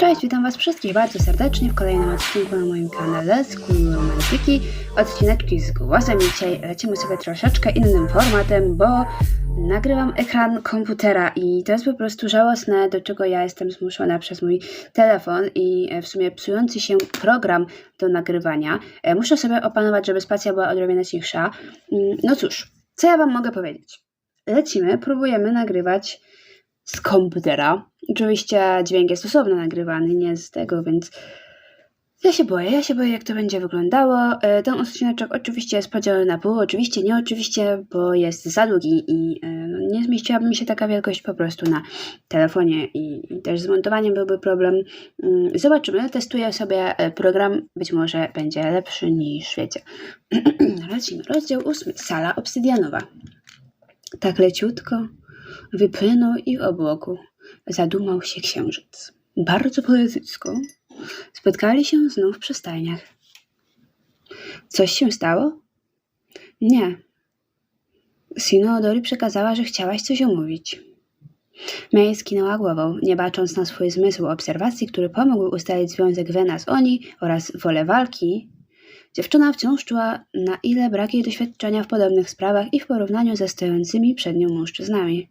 Cześć, witam Was wszystkich bardzo serdecznie w kolejnym odcinku na moim kanale z Romantyki. Odcineczki z głosem. Dzisiaj lecimy sobie troszeczkę innym formatem, bo nagrywam ekran komputera i to jest po prostu żałosne, do czego ja jestem zmuszona przez mój telefon i w sumie psujący się program do nagrywania. E, Muszę sobie opanować, żeby spacja była odrobinę cichsza. Mm, No cóż, co ja Wam mogę powiedzieć? Lecimy, próbujemy nagrywać z komputera. Oczywiście dźwięk jest osobno nagrywany, nie z tego, więc ja się boję, ja się boję, jak to będzie wyglądało. E, Ten odcineczek oczywiście jest podzielony na pół, oczywiście, nie oczywiście, bo jest za długi i e, no, nie zmieściłaby mi się taka wielkość po prostu na telefonie i, też z montowaniem byłby problem. Mm, Zobaczymy, testuję sobie e, program, być może będzie lepszy niż wiecie. Lecimy, rozdział ósmy, sala obsydianowa. Tak leciutko wypłynął i w obłoku zadumał się księżyc. Bardzo poetycko spotkali się znów przy stajniach. Coś się stało? Nie. Sinoodori przekazała, że chciałaś coś omówić. May skinęła głową, nie bacząc na swój zmysł obserwacji, który pomógł ustalić związek Wena z Oni oraz wolę walki. Dziewczyna wciąż czuła, na ile brak jej doświadczenia w podobnych sprawach i w porównaniu ze stojącymi przed nią mężczyznami.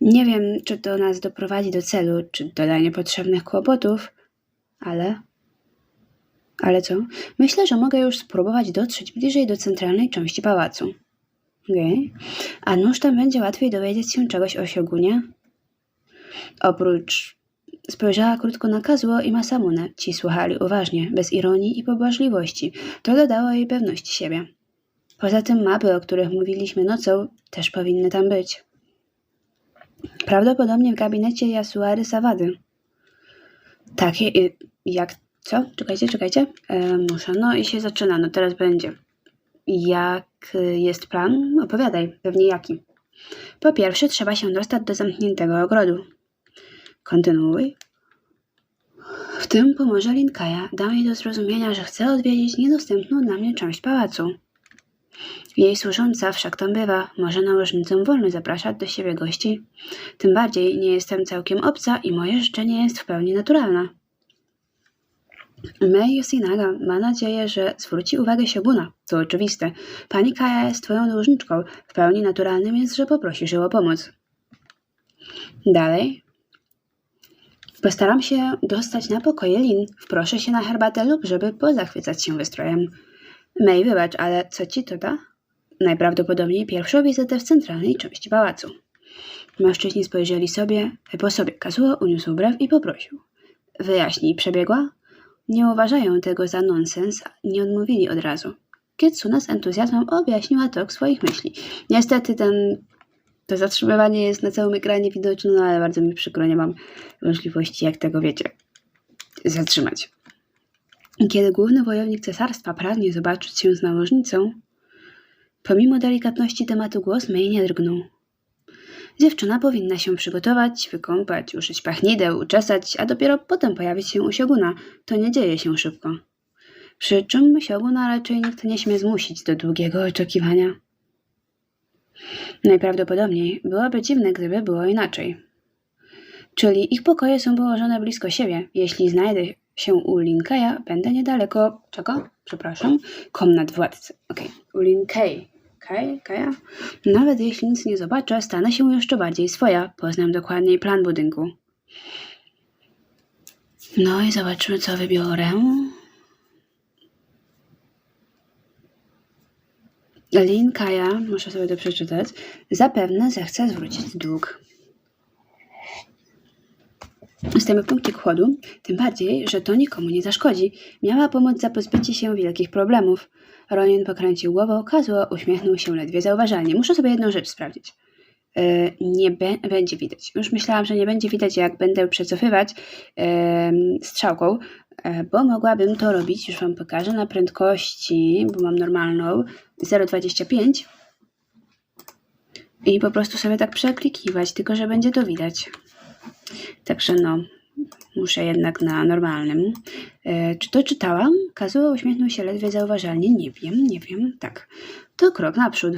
Nie wiem, czy to nas doprowadzi do celu, czy doda niepotrzebnych kłopotów, ale. Ale co? Myślę, że mogę już spróbować dotrzeć bliżej do centralnej części pałacu. Okej. A nuż tam będzie łatwiej dowiedzieć się czegoś o Siogunie? Oprócz. Spojrzała krótko na Kazuo i Masamunę. Ci słuchali uważnie, bez ironii i pobłażliwości. To dodało jej pewności siebie. Poza tym mapy, o których mówiliśmy nocą, też powinny tam być. Prawdopodobnie w gabinecie Yasuary Sawady. Takie, jak, co? Czekajcie, czekajcie. E, muszę, no i się zaczyna, no teraz będzie. Jak jest plan? Opowiadaj, pewnie jaki. Po pierwsze, trzeba się dostać do zamkniętego ogrodu. Kontynuuj. W tym pomoże Linkaja. Dam jej do zrozumienia, że chce odwiedzić niedostępną dla mnie część pałacu. Jej służąca wszak tam bywa, może nałożnicę wolno zapraszać do siebie gości. Tym bardziej nie jestem całkiem obca i moje życzenie jest w pełni naturalne. Mei Yosinaga ma nadzieję, że zwróci uwagę Sioguna. To oczywiste. Pani Kaja jest twoją dłużniczką. W pełni naturalnym jest, że poprosisz ją o pomoc. Dalej. Postaram się dostać na pokoje Lin. Wproszę się na herbatę lub żeby pozachwycać się wystrojem. May, wybacz, ale co ci to da? Najprawdopodobniej pierwszą wizytę w centralnej części pałacu. Mężczyźni spojrzeli sobie po sobie. Kazuo uniósł brew i poprosił. Wyjaśnij, przebiegła? Nie uważają tego za nonsens, nie odmówili od razu. Kitsuna z entuzjazmem objaśniła tok swoich myśli. Niestety ten, to zatrzymywanie jest na całym ekranie widoczne, no ale bardzo mi przykro, nie mam możliwości, jak tego wiecie, zatrzymać. Kiedy główny wojownik cesarstwa pragnie zobaczyć się z nałożnicą, pomimo delikatności tematu głos May nie drgnął. Dziewczyna powinna się przygotować, wykąpać, uszyć pachnideł, uczesać, a dopiero potem pojawić się u Sioguna. To nie dzieje się szybko. Przy czym Sioguna raczej nikt nie śmie zmusić do długiego oczekiwania. Najprawdopodobniej byłoby dziwne, gdyby było inaczej. Czyli ich pokoje są położone blisko siebie. Jeśli znajdę się u Linkaja, będę niedaleko. Czego? Przepraszam. Komnat władcy. Okej. U Linkej. Kaj? Kaja? Nawet jeśli nic nie zobaczę, stanę się jeszcze bardziej swoja. Poznam dokładniej plan budynku. No i zobaczymy, co wybiorę. Lin Kaja, muszę sobie to przeczytać, zapewne zechce zwrócić dług. Stoimy w punkcie kłodu, tym bardziej, że to nikomu nie zaszkodzi. Miała pomóc za pozbycie się wielkich problemów. Ronin pokręcił głową, Kazuo uśmiechnął się ledwie zauważalnie. Muszę sobie jedną rzecz sprawdzić. Yy, nie będzie widać. Już myślałam, że nie będzie widać, jak będę przecofywać yy, strzałką, yy, bo mogłabym to robić, już Wam pokażę, na prędkości, bo mam normalną, 0,25 i po prostu sobie tak przeklikiwać, tylko że będzie to widać. Także no, muszę jednak na normalnym. E, czy to czytałam? Kazuo uśmiechnął się ledwie zauważalnie. Nie wiem, nie wiem. Tak, to krok naprzód.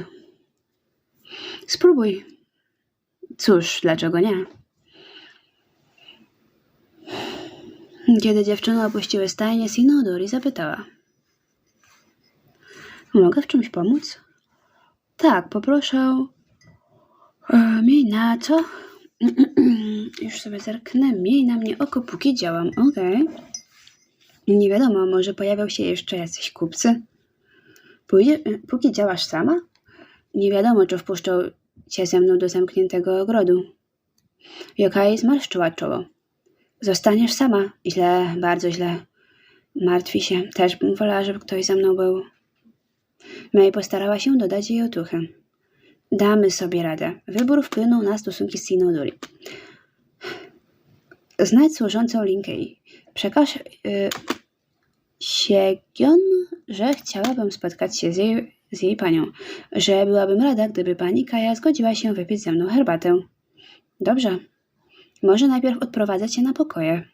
Spróbuj. Cóż, dlaczego nie? Kiedy dziewczyny opuściły stajnię, Sinodori zapytała. Mogę w czymś pomóc? Tak, poproszę. E, miej na co? Już sobie zerknę. Miej na mnie oko, póki działam. Okej. Nie wiadomo, może pojawią się jeszcze jacyś kupcy. Pójdzie, póki działasz sama? Nie wiadomo, czy wpuszczą cię ze mną do zamkniętego ogrodu. Yokai zmarszczyła czoło. Zostaniesz sama. Źle, bardzo źle. Martwi się. Też bym wolała, żeby ktoś ze mną był. May postarała się dodać jej otuchy. Damy sobie radę. Wybór wpłynął na stosunki z Sinodori. Znajdź służącą Linkei. Przekaż y, Siegion, że chciałabym spotkać się z jej, z jej panią, że byłabym rada, gdyby pani Kaja zgodziła się wypić ze mną herbatę. Dobrze. Może najpierw odprowadzę cię na pokoje.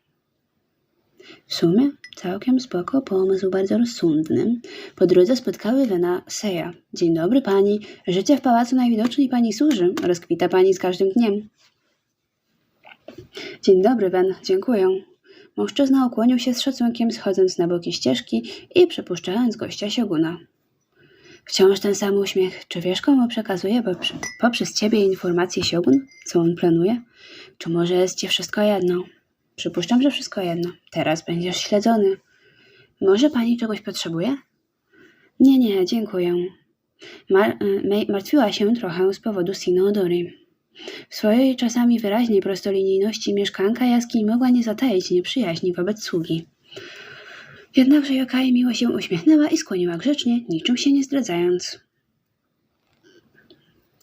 W sumie całkiem spoko, pomysł bardzo rozsądny. Po drodze spotkały Lena Seja. Dzień dobry pani. Życie w pałacu najwidoczniej pani służy. Rozkwita pani z każdym dniem. Dzień dobry, Wen. Dziękuję. Mężczyzna ukłonił się z szacunkiem, schodząc na boki ścieżki i przepuszczając gościa sioguna. Wciąż ten sam uśmiech. Czy wiesz, komu przekazuje poprze- poprzez ciebie informacje siogun? Co on planuje? Czy może jest ci wszystko jedno? Przypuszczam, że wszystko jedno. Teraz będziesz śledzony. Może pani czegoś potrzebuje? Nie, nie, dziękuję. Mar- y, martwiła się trochę z powodu Sinodori. W swojej czasami wyraźnej prostolinijności mieszkanka jaskini mogła nie zataić nieprzyjaźni wobec sługi. Jednakże Yokai miło się uśmiechnęła i skłoniła grzecznie, niczym się nie zdradzając.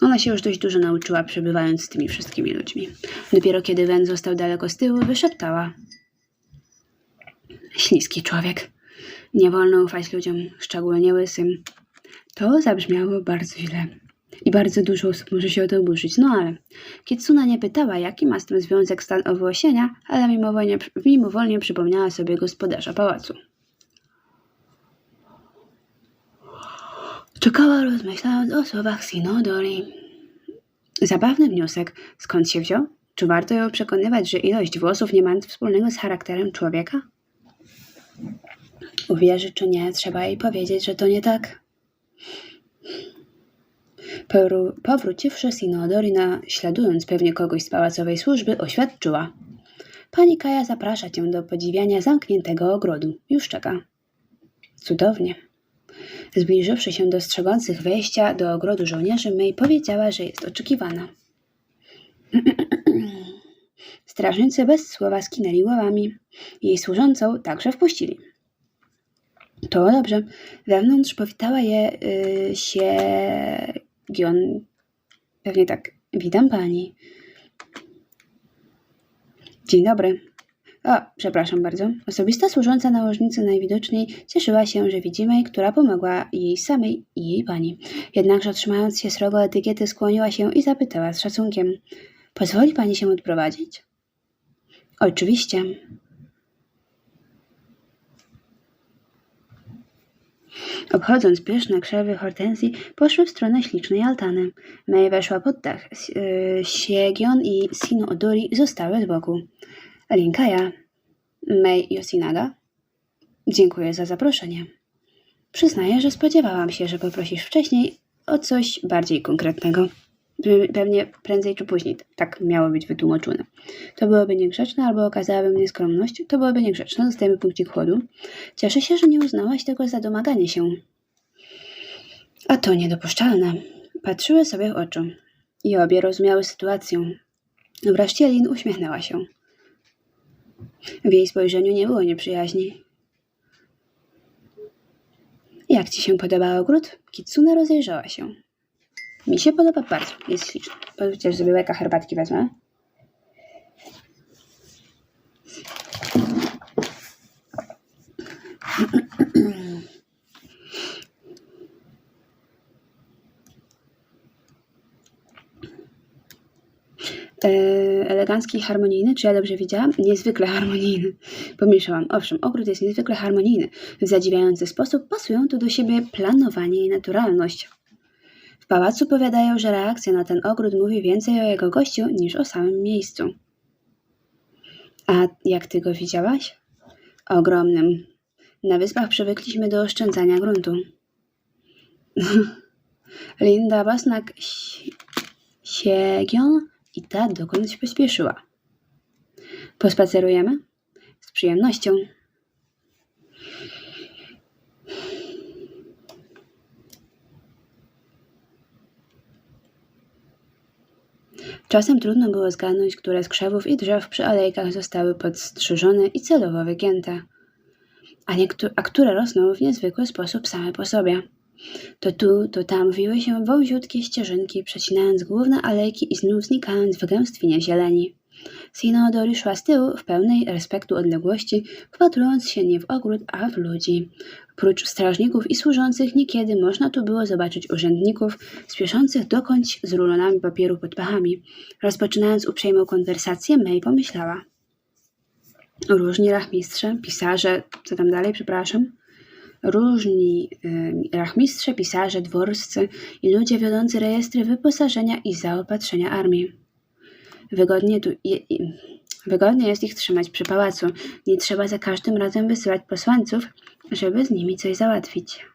Ona się już dość dużo nauczyła, przebywając z tymi wszystkimi ludźmi. Dopiero kiedy Wen został daleko z tyłu, wyszeptała. Śliski człowiek. Nie wolno ufać ludziom, szczególnie łysym. To zabrzmiało bardzo źle. I bardzo dużo osób może się o to oburzyć. No ale Kitsuna nie pytała, jaki ma z tym związek stan owłosienia, ale mimowolnie, mimowolnie przypomniała sobie gospodarza pałacu. Czekała, rozmyślając o słowach Sinodori. Zabawny wniosek. Skąd się wziął? Czy warto ją przekonywać, że ilość włosów nie ma nic wspólnego z charakterem człowieka? Uwierzy czy nie, trzeba jej powiedzieć, że to nie tak. Powró- Powróciwszy Sinodori, naśladując pewnie kogoś z pałacowej służby, oświadczyła. Pani Kaja zaprasza cię do podziwiania zamkniętego ogrodu. Już czeka. Cudownie. Zbliżywszy się do strzegących wejścia do ogrodu żołnierzy, May powiedziała, że jest oczekiwana. Strażnicy bez słowa skinęli ławami. Jej służącą także wpuścili. To dobrze. Wewnątrz powitała je y, się Gion. Pewnie tak. Witam pani. Dzień dobry. O, przepraszam bardzo. Osobista służąca nałożnicy najwidoczniej cieszyła się, że widzimy jej, która pomogła jej samej i jej pani. Jednakże trzymając się srogo etykiety, skłoniła się i zapytała z szacunkiem. Pozwoli pani się odprowadzić? Oczywiście. Obchodząc pyszne krzewy hortensji, poszły w stronę ślicznej altany. May weszła pod dach. Y, Siegion i Sinu Odori zostały z boku. Linkaja. May Yosinaga. Dziękuję za zaproszenie. Przyznaję, że spodziewałam się, że poprosisz wcześniej o coś bardziej konkretnego. Pe- Pewnie prędzej czy później tak miało być wytłumaczone. To byłoby niegrzeczne albo okazałaby mnie skromność. To byłoby niegrzeczne. Dostajemy punkcik chłodu. Cieszę się, że nie uznałaś tego za domaganie się. A to niedopuszczalne. Patrzyły sobie w oczy i obie rozumiały sytuację. Wreszcie Lin uśmiechnęła się. W jej spojrzeniu nie było nieprzyjaźni. Jak ci się podoba ogród? Kitsune rozejrzała się. Mi się podoba bardzo. Jest śliczny. Że sobie łyka herbatki wezmę. Elegancki i harmonijny, czy ja dobrze widziałam? Niezwykle harmonijny. Pomieszałam. Owszem, ogród jest niezwykle harmonijny. W zadziwiający sposób pasują tu do siebie planowanie i naturalność. W pałacu powiadają, że reakcja na ten ogród mówi więcej o jego gościu niż o samym miejscu. A jak ty go widziałaś? Ogromnym. Na wyspach przywykliśmy do oszczędzania gruntu. Linda Bosnak siegią i ta dokądś pośpieszyła. Pospacerujemy? Z przyjemnością. Czasem trudno było zgadnąć, które z krzewów i drzew przy alejkach zostały podstrzyżone i celowo wygięte, a, a które rosną w niezwykły sposób same po sobie. To tu, to tam wiły się wąziutkie ścieżynki, przecinając główne alejki i znów znikając w gęstwinie zieleni. Sinodori szła z tyłu w pełnej respektu odległości, wpatrując się nie w ogród, a w ludzi. Prócz strażników i służących niekiedy można tu było zobaczyć urzędników spieszących dokądś z rulonami papieru pod pachami. Rozpoczynając uprzejmą konwersację, May pomyślała. Różni rachmistrze, pisarze, co tam dalej, przepraszam, różni rachmistrze, pisarze, dworscy i ludzie wiodący rejestry wyposażenia i zaopatrzenia armii. Wygodnie, tu, je, wygodnie jest ich trzymać przy pałacu. Nie trzeba za każdym razem wysyłać posłańców, żeby z nimi coś załatwić.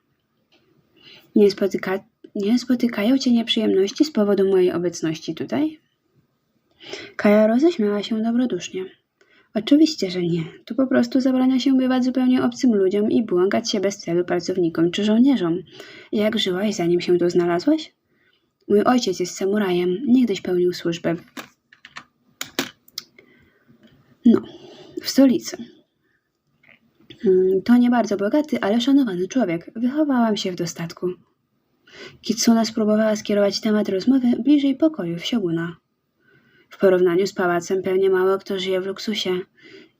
Nie, spotyka, nie spotykają cię nieprzyjemności z powodu mojej obecności tutaj? Kaja roześmiała się dobrodusznie. Oczywiście, że nie. Tu po prostu zabrania się bywać zupełnie obcym ludziom i błąkać się bez celu pracownikom czy żołnierzom. Jak żyłaś, zanim się tu znalazłaś? Mój ojciec jest samurajem. Niegdyś pełnił służbę no, w stolicy. Mm, To nie bardzo bogaty, ale szanowany człowiek. Wychowałam się w dostatku. Kitsuna spróbowała skierować temat rozmowy bliżej pokoju w Sioguna. Porównaniu z pałacem pewnie mało kto żyje w luksusie.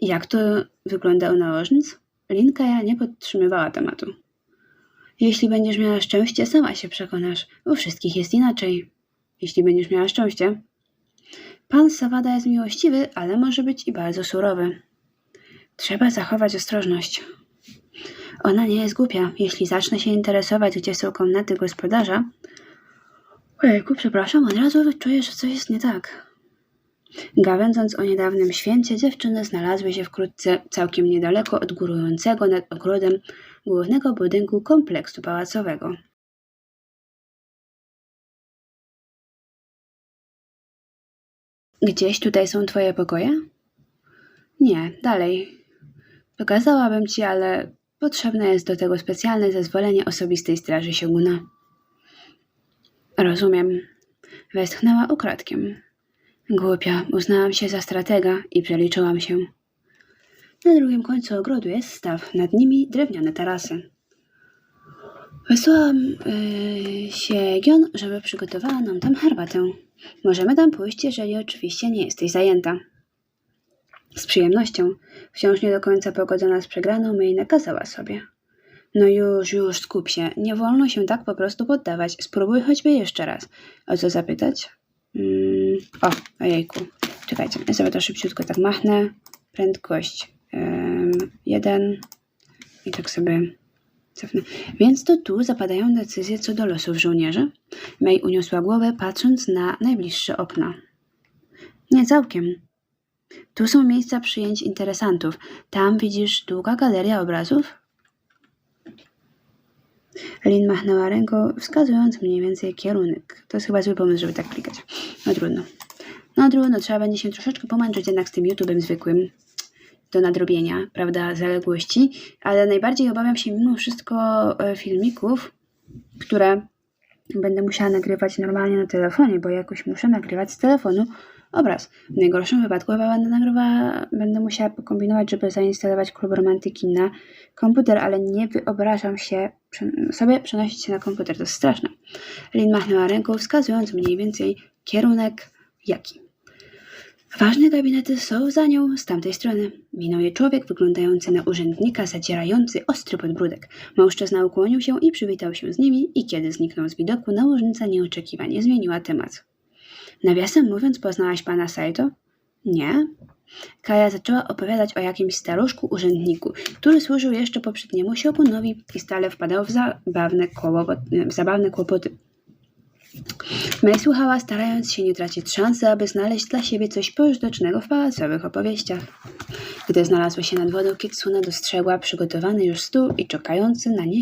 Jak to wygląda u nałożnic? Linkaja nie podtrzymywała tematu. Jeśli będziesz miała szczęście, sama się przekonasz. U wszystkich jest inaczej. Jeśli będziesz miała szczęście. Pan Sawada jest miłościwy, ale może być i bardzo surowy. Trzeba zachować ostrożność. Ona nie jest głupia. Jeśli zacznę się interesować, gdzie są komnaty gospodarza... Ojejku, przepraszam, od razu czuję, że coś jest nie tak. Gawędząc o niedawnym święcie, dziewczyny znalazły się wkrótce całkiem niedaleko od górującego nad ogrodem głównego budynku kompleksu pałacowego. Gdzieś tutaj są twoje pokoje? Nie, dalej. Pokazałabym ci, ale potrzebne jest do tego specjalne zezwolenie osobistej straży sioguna. Rozumiem. Westchnęła ukradkiem. Głupia, uznałam się za stratega i przeliczyłam się. Na drugim końcu ogrodu jest staw, nad nimi drewniane tarasy. Wysłałam yy, się Gion, żeby przygotowała nam tam herbatę. Możemy tam pójść, jeżeli oczywiście nie jesteś zajęta. Z przyjemnością, wciąż nie do końca pogodzona z przegraną, May nakazała sobie. No już, już, skup się. Nie wolno się tak po prostu poddawać. Spróbuj choćby jeszcze raz. O co zapytać? O, ojejku. Czekajcie, ja sobie to szybciutko tak machnę. Prędkość em, jeden i tak sobie cofnę. Więc to tu zapadają decyzje co do losów żołnierzy? May uniosła głowę, patrząc na najbliższe okna. Nie całkiem. Tu są miejsca przyjęć interesantów. Tam widzisz długa galeria obrazów? Lin machnęła ręką, wskazując mniej więcej kierunek. To jest chyba zły pomysł, żeby tak klikać. No trudno. No trudno, trzeba będzie się troszeczkę pomęczyć jednak z tym YouTube'em zwykłym do nadrobienia, prawda, zaległości, ale najbardziej obawiam się mimo wszystko e, filmików, które będę musiała nagrywać normalnie na telefonie, bo jakoś muszę nagrywać z telefonu obraz. W najgorszym wypadku chyba będę nagrywała, będę musiała pokombinować, żeby zainstalować klub romantyki na komputer, ale nie wyobrażam się sobie przenosić się na komputer, to jest straszne. Lin machnęła ręką, wskazując mniej więcej kierunek jaki. Ważne gabinety są za nią z tamtej strony. Minął je człowiek wyglądający na urzędnika, zadzierający ostry podbródek. Mężczyzna ukłonił się i przywitał się z nimi i kiedy zniknął z widoku, nałożnica nieoczekiwanie zmieniła temat. Nawiasem mówiąc, poznałaś pana Saito? Nie. Kaja zaczęła opowiadać o jakimś staruszku urzędniku, który służył jeszcze poprzedniemu siogunowi i stale wpadał w zabawne, w zabawne kłopoty. May słuchała, starając się nie tracić szansy, aby znaleźć dla siebie coś pożytecznego w pałacowych opowieściach. Gdy znalazła się nad wodą, Kitsune dostrzegła przygotowany już stół i czekający na, nie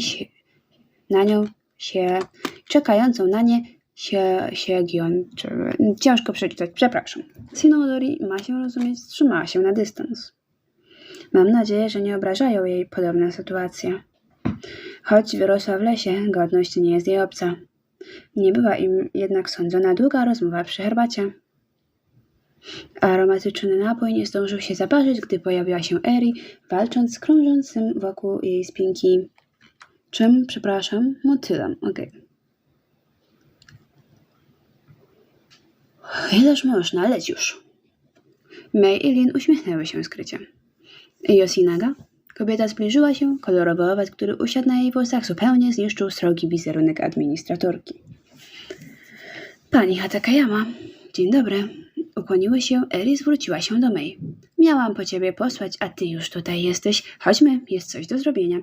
na nią się, czekającą na nie się, się Gion, czy, ciężko przeczytać, przepraszam. Sinodori, ma się rozumieć, trzymała się na dystans. Mam nadzieję, że nie obrażają jej podobne sytuacje. Choć wyrosła w lesie, godność nie jest jej obca. Nie była im jednak sądzona długa rozmowa przy herbacie. Aromatyczny napój nie zdążył się zaparzyć, gdy pojawiła się Eri, walcząc z krążącym wokół jej spinki. Czym, przepraszam, motylem, okej. Ileż można, leć już. May i Lin uśmiechnęły się skrycie. Yosinaga? Kobieta zbliżyła się, kolorowy owoc, który usiadł na jej włosach, zupełnie zniszczył srogi wizerunek administratorki. Pani Hatakayama, dzień dobry. Ukłoniły się, Eri zwróciła się do May. Miałam po ciebie posłać, a ty już tutaj jesteś. Chodźmy, jest coś do zrobienia.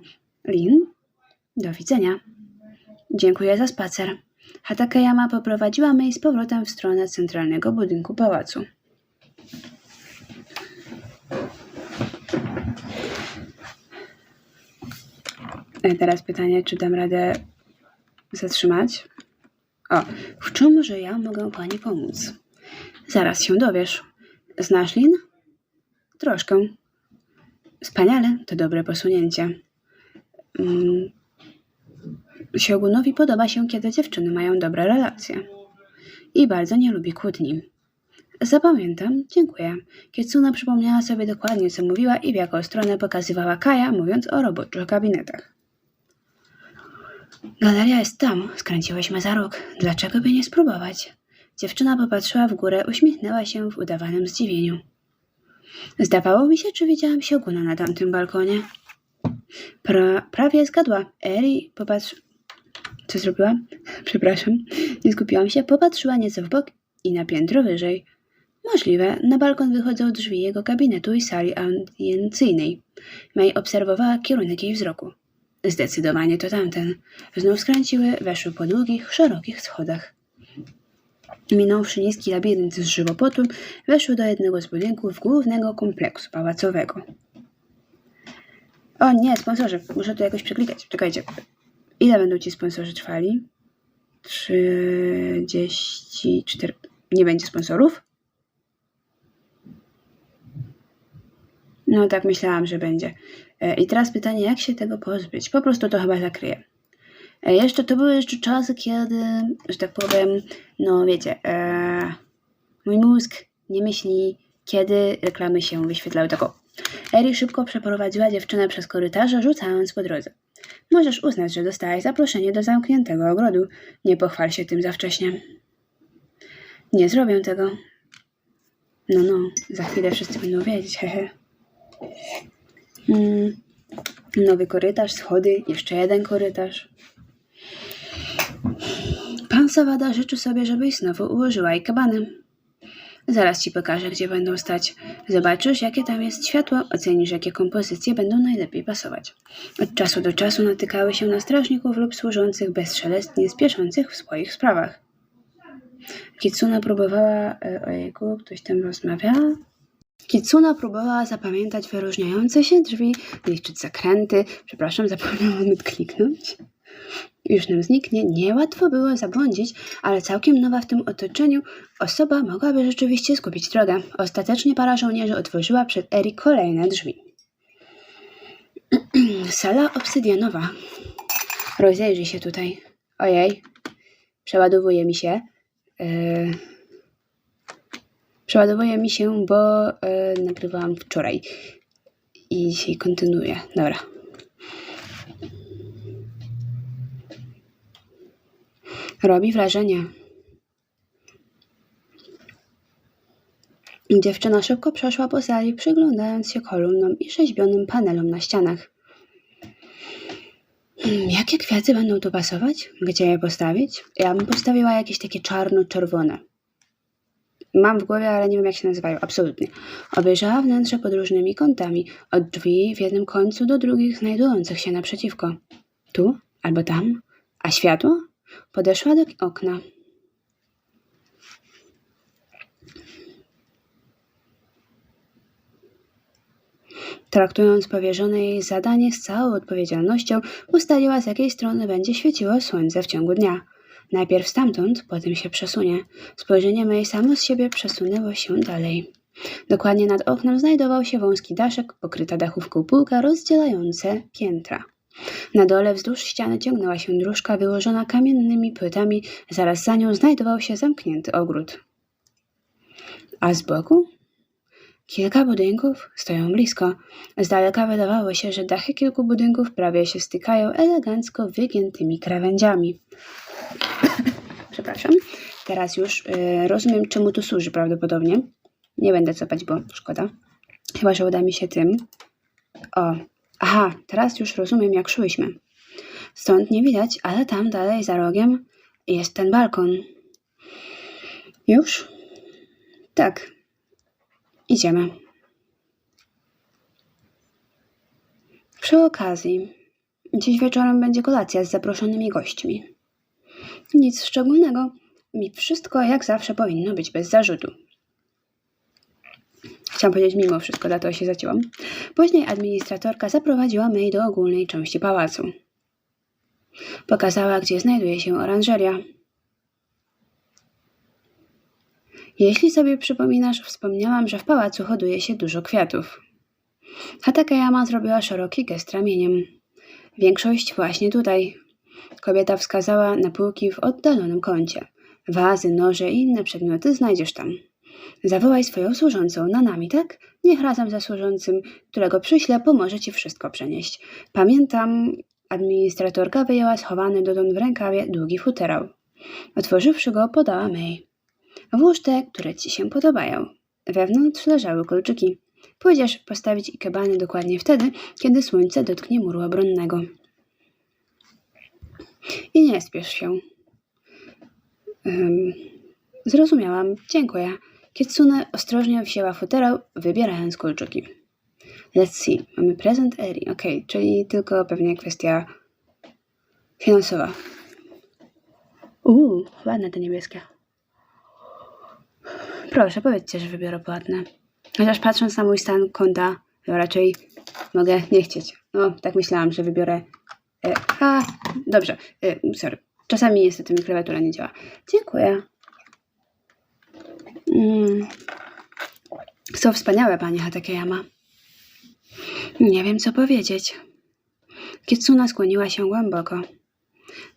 Lin? Do widzenia. Dziękuję za spacer. Hatakayama poprowadziła May z powrotem w stronę centralnego budynku pałacu. E, Teraz pytanie, czy dam radę zatrzymać? O, w czym, że ja mogę pani pomóc? Zaraz się dowiesz. Znasz Lin? Troszkę. Wspaniale, to dobre posunięcie. Mm. Siogunowi podoba się, kiedy dziewczyny mają dobre relacje. I bardzo nie lubi kłótni. Zapamiętam, dziękuję. Kietsuna przypomniała sobie dokładnie, co mówiła i w jaką stronę pokazywała Kaja, mówiąc o roboczych gabinetach. Galeria jest tam, skręciłyśmy za róg. Dlaczego by nie spróbować? Dziewczyna popatrzyła w górę, uśmiechnęła się w udawanym zdziwieniu. Zdawało mi się, czy widziałam Sioguna na tamtym balkonie. Pra, prawie zgadła. Eri popatrz... Co zrobiła? Przepraszam. Nie skupiłam się. Popatrzyła nieco w bok i na piętro wyżej. Możliwe. Na balkon wychodzą drzwi jego gabinetu i sali audiencyjnej. May obserwowała kierunek jej wzroku. Zdecydowanie to tamten. Znów skręciły, weszły po długich, szerokich schodach. Minąwszy niski labirynt z żywopotu, weszły do jednego z budynków głównego kompleksu pałacowego. O nie, sponsorzy, muszę to jakoś przeklikać. Czekajcie. Ile będą ci sponsorzy trwali? 34. Nie będzie sponsorów? No tak myślałam, że będzie. E, I teraz pytanie, jak się tego pozbyć? Po prostu to chyba zakryję. E, Jeszcze to były jeszcze czasy, kiedy, że tak powiem, no wiecie, e, mój mózg nie myśli, kiedy reklamy się wyświetlały. Tak o. Eri szybko przeprowadziła dziewczynę przez korytarze, rzucając po drodze. Możesz uznać, że dostałaś zaproszenie do zamkniętego ogrodu. Nie pochwal się tym za wcześnie. Nie zrobię tego. No, no, za chwilę wszyscy będą wiedzieć, hehe. Mm, nowy korytarz, schody, jeszcze jeden korytarz. Pan Sawada życzy sobie, żebyś znowu ułożyła jej kabany. Zaraz ci pokażę, gdzie będą stać. Zobaczysz, jakie tam jest światło, ocenisz, jakie kompozycje będą najlepiej pasować. Od czasu do czasu natykały się na strażników lub służących bezszelestnie spieszących w swoich sprawach. Kitsuna próbowała... E, ojejku, ktoś tam rozmawia? Kitsuna próbowała zapamiętać wyróżniające się drzwi, liczyć zakręty. Przepraszam, zapomniałam kliknąć. Już nam zniknie. Niełatwo było zabłądzić, ale całkiem nowa w tym otoczeniu osoba mogłaby rzeczywiście zgubić drogę. Ostatecznie para żołnierzy otworzyła przed Eri kolejne drzwi. Sala obsydianowa. Rozejrzyj się tutaj. Ojej. Przeładowuje mi się. Yy... Przeładowuje mi się, bo yy, nagrywałam wczoraj. I dzisiaj kontynuuję. Dobra. Robi wrażenie. Dziewczyna szybko przeszła po sali, przyglądając się kolumnom i rzeźbionym panelom na ścianach. Hmm, Jakie kwiaty będą tu pasować? Gdzie je postawić? Ja bym postawiła jakieś takie czarno-czerwone. Mam w głowie, ale nie wiem jak się nazywają. Absolutnie. Obejrzała wnętrze pod różnymi kątami, od drzwi w jednym końcu do drugich znajdujących się naprzeciwko. Tu albo tam. A światło? Podeszła do okna. Traktując powierzone jej zadanie z całą odpowiedzialnością, ustaliła z jakiej strony będzie świeciło słońce w ciągu dnia. Najpierw stamtąd, potem się przesunie. Spojrzenie mej samo z siebie przesunęło się dalej. Dokładnie nad oknem znajdował się wąski daszek, pokryta dachówką półka rozdzielające piętra. Na dole wzdłuż ściany ciągnęła się dróżka wyłożona kamiennymi płytami, zaraz za nią znajdował się zamknięty ogród. A z boku? Kilka budynków stoją blisko. Z daleka wydawało się, że dachy kilku budynków prawie się stykają elegancko wygiętymi krawędziami. Przepraszam. Teraz już y, rozumiem, czemu to służy prawdopodobnie. Nie będę cofać, bo szkoda. Chyba, że uda mi się tym. O, aha, teraz już rozumiem, jak szłyśmy. Stąd nie widać, ale tam dalej za rogiem jest ten balkon. Już? Tak. Idziemy. Przy okazji, dziś wieczorem będzie kolacja z zaproszonymi gośćmi. Nic szczególnego. Mi wszystko jak zawsze powinno być bez zarzutu. Chciałam powiedzieć mimo wszystko, dlatego się zacięłam. Później administratorka zaprowadziła May do ogólnej części pałacu. Pokazała, gdzie znajduje się oranżeria. Jeśli sobie przypominasz, wspomniałam, że w pałacu hoduje się dużo kwiatów. Hatakeyama zrobiła szeroki gest ramieniem. Większość właśnie tutaj. Kobieta wskazała na półki w oddalonym kącie. Wazy, noże i inne przedmioty znajdziesz tam. Zawołaj swoją służącą na nami, tak? Niech razem ze służącym, którego przyślę, pomoże ci wszystko przenieść. Pamiętam, administratorka wyjęła schowany dotąd w rękawie długi futerał. Otworzywszy go, podała May. Włóż te, które ci się podobają. Wewnątrz leżały kolczyki. Pójdziesz postawić ikebany dokładnie wtedy, kiedy słońce dotknie muru obronnego. I nie spiesz się. Um, zrozumiałam. Dziękuję. Kitsune ostrożnie wzięła futerał, wybierając kolczyki. Let's see. Mamy prezent Eri. Ok, czyli tylko pewnie kwestia finansowa. Uuu, ładne te niebieskie. Proszę, powiedzcie, że wybiorę płatne. Chociaż patrząc na mój stan konta, to raczej mogę nie chcieć. No, tak myślałam, że wybiorę. E, a, dobrze, e, sorry. Czasami niestety mi klawiatura nie działa. Dziękuję. Mm. Są wspaniałe, pani Hatakeyama. Nie wiem, co powiedzieć. Kitsuna skłoniła się głęboko.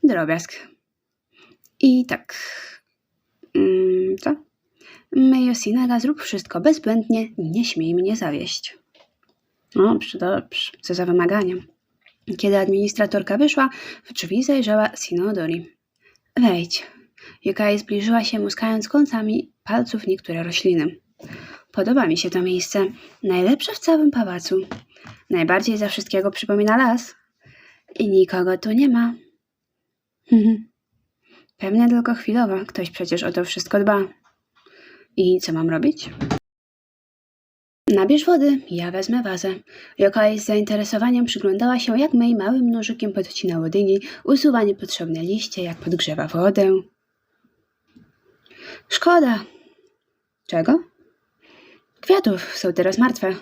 Drobiazg. I tak. Mm, co? Mejosinaga, zrób wszystko bezbłędnie, nie śmiej mnie zawieść. No, dobrze, co za wymaganiem. Kiedy administratorka wyszła, w drzwi zajrzała Sinodori. Wejdź. Yukai zbliżyła się, muskając końcami palców niektóre rośliny. Podoba mi się to miejsce. Najlepsze w całym pałacu. Najbardziej za wszystkiego przypomina las. I nikogo tu nie ma. Pewnie tylko chwilowo. Ktoś przecież o to wszystko dba. I co mam robić? Nabierz wody, ja wezmę wazę. Yokai z zainteresowaniem przyglądała się, jak May małym nożykiem podcina łodygi, usuwa niepotrzebne liście, jak podgrzewa wodę. Szkoda. Czego? Kwiatów są teraz martwe.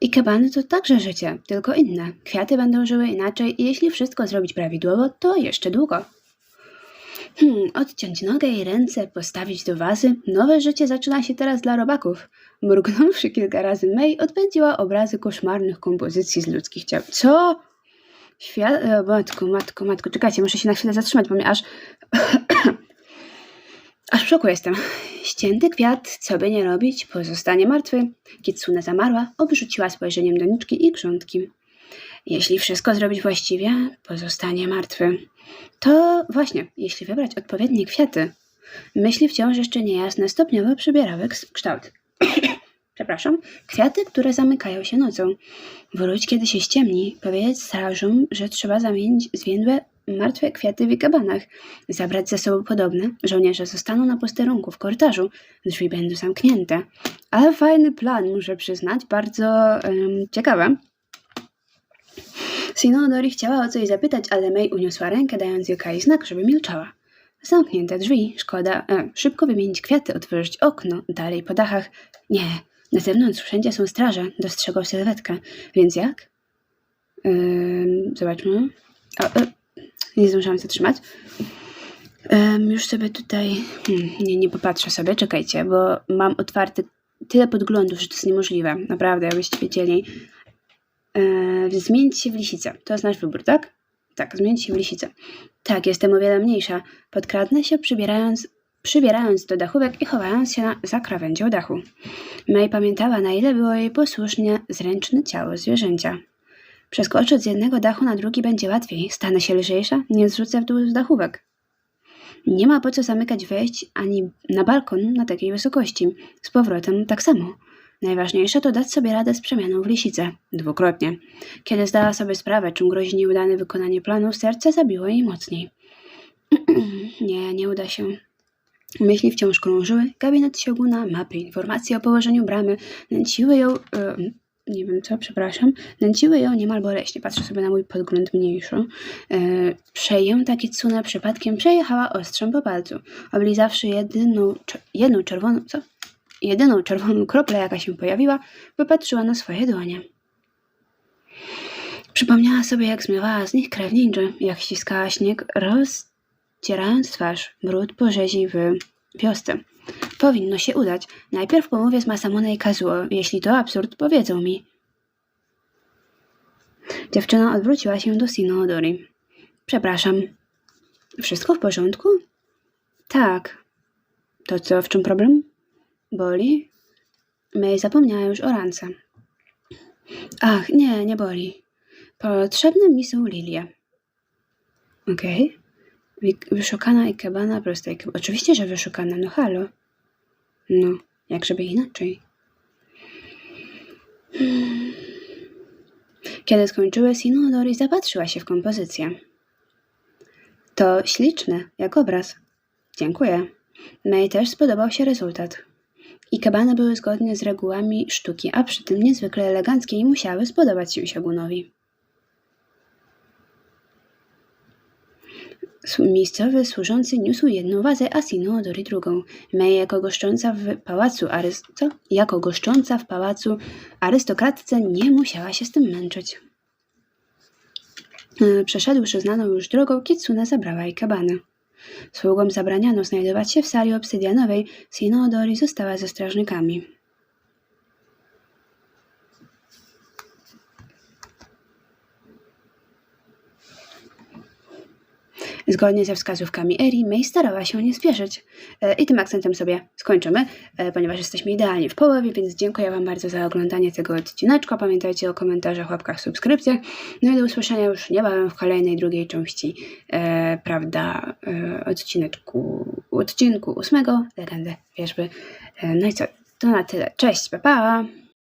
I kebany to także życie, tylko inne. Kwiaty będą żyły inaczej i jeśli wszystko zrobić prawidłowo, to jeszcze długo. Hmm, odciąć nogę i ręce, postawić do wazy. Nowe życie zaczyna się teraz dla robaków. Mrugnąwszy kilka razy, May odpędziła obrazy koszmarnych kompozycji z ludzkich ciał. Co? Świat... Matko, matko, matko, czekajcie, muszę się na chwilę zatrzymać, bo mnie aż... aż w szoku jestem. Ścięty kwiat, co by nie robić, pozostanie martwy. Kitsune zamarła, obrzuciła spojrzeniem doniczki i grządki. Jeśli wszystko zrobić właściwie, pozostanie martwy. To właśnie, jeśli wybrać odpowiednie kwiaty. Myśli wciąż jeszcze niejasne stopniowo przybierały kształt. Przepraszam. Kwiaty, które zamykają się nocą. Wróć, kiedy się ściemni, powiedzieć strażom, że trzeba zamienić zwiędłe, martwe kwiaty w ikabanach. Zabrać ze sobą podobne. Żołnierze zostaną na posterunku w korytarzu. Drzwi będą zamknięte. Ale fajny plan, muszę przyznać. Bardzo um, ciekawe. Sinodori chciała o coś zapytać, ale May uniosła rękę, dając Yokai znak, żeby milczała. Zamknięte drzwi, szkoda. E, szybko wymienić kwiaty, otworzyć okno, dalej po dachach. Nie, Na zewnątrz wszędzie są straże, dostrzegał sylwetkę. Więc jak? Ym, zobaczmy. O, e, nie zdążyłam zatrzymać. Ym, już sobie tutaj. Hmm, nie, nie popatrzę sobie, czekajcie, bo mam otwarty tyle podglądów, że to jest niemożliwe. Naprawdę, jakbyście wiedzieli. Yy, zmienić się w lisicę. To jest nasz wybór, tak? Tak, zmienić się w lisicę. Tak, jestem o wiele mniejsza. Podkradnę się, przybierając, przybierając do dachówek i chowając się za krawędzią dachu. May pamiętała, na ile było jej posłusznie zręczne ciało zwierzęcia. Przeskoczyć z jednego dachu na drugi będzie łatwiej. Stanę się lżejsza, nie zrzucę w dół z dachówek. Nie ma po co zamykać wejść ani na balkon na takiej wysokości. Z powrotem tak samo. Najważniejsze to dać sobie radę z przemianą w lisicę. Dwukrotnie. Kiedy zdała sobie sprawę, czym grozi nieudane wykonanie planu, serce zabiło jej mocniej. nie, nie uda się. Myśli wciąż krążyły. Gabinet Sioguna, mapy, informacje o położeniu bramy nęciły ją... e, nie wiem co, przepraszam. Nęciły ją niemal boleśnie. Patrzę sobie na mój podgląd mniejszy. E, przejęta Kitsune przypadkiem przejechała ostrzem po palcu. Oblizawszy jedyną, jedną czerwoną... Co? Jedyną czerwoną kroplę, jaka się pojawiła, wypatrzyła na swoje dłonie. Przypomniała sobie, jak zmywała z nich krew ninja, jak ściskała śnieg, rozcierając twarz. Brud porzezi w wiosce. Powinno się udać. Najpierw pomówię z Masamune i Kazuo. Jeśli to absurd, powiedzą mi. Dziewczyna odwróciła się do Sino Odori. Przepraszam. Wszystko w porządku? Tak. To co, w czym problem? Boli? May zapomniała już o rance. Ach, nie, nie boli. Potrzebne mi są lilie. Okej. Wi- Wyszukana ikebana, prosta ikebana. Oczywiście, że wyszukana, no halo. No, jak żeby inaczej. Hmm. Kiedy skończyły, Sinodori zapatrzyła się w kompozycję. To śliczne, jak obraz. Dziękuję. May też spodobał się rezultat. Ikebany były zgodne z regułami sztuki, a przy tym niezwykle eleganckie i musiały spodobać się Shogunowi. Miejscowy służący niósł jedną wazę, a Sinodori drugą. May jako goszcząca w pałacu aryst... Co? Jako goszcząca w pałacu arystokratce nie musiała się z tym męczyć. E, Przeszedłszy znaną już drogą, Kitsune zabrała Ikebany. Sługom zabraniano znajdować się w sali obsydianowej, Sinodori została ze strażnikami. Zgodnie ze wskazówkami Eri, May starała się nie spieszyć. E, I tym akcentem sobie skończymy, e, ponieważ jesteśmy idealnie w połowie, więc dziękuję Wam bardzo za oglądanie tego odcineczka. Pamiętajcie o komentarzach, łapkach, subskrypcjach. No i do usłyszenia już niebawem w kolejnej, drugiej części, e, prawda, e, odcineczku, odcinku ósmego, Legendy Wierzby. E, no i co, to na tyle. Cześć, pa pa!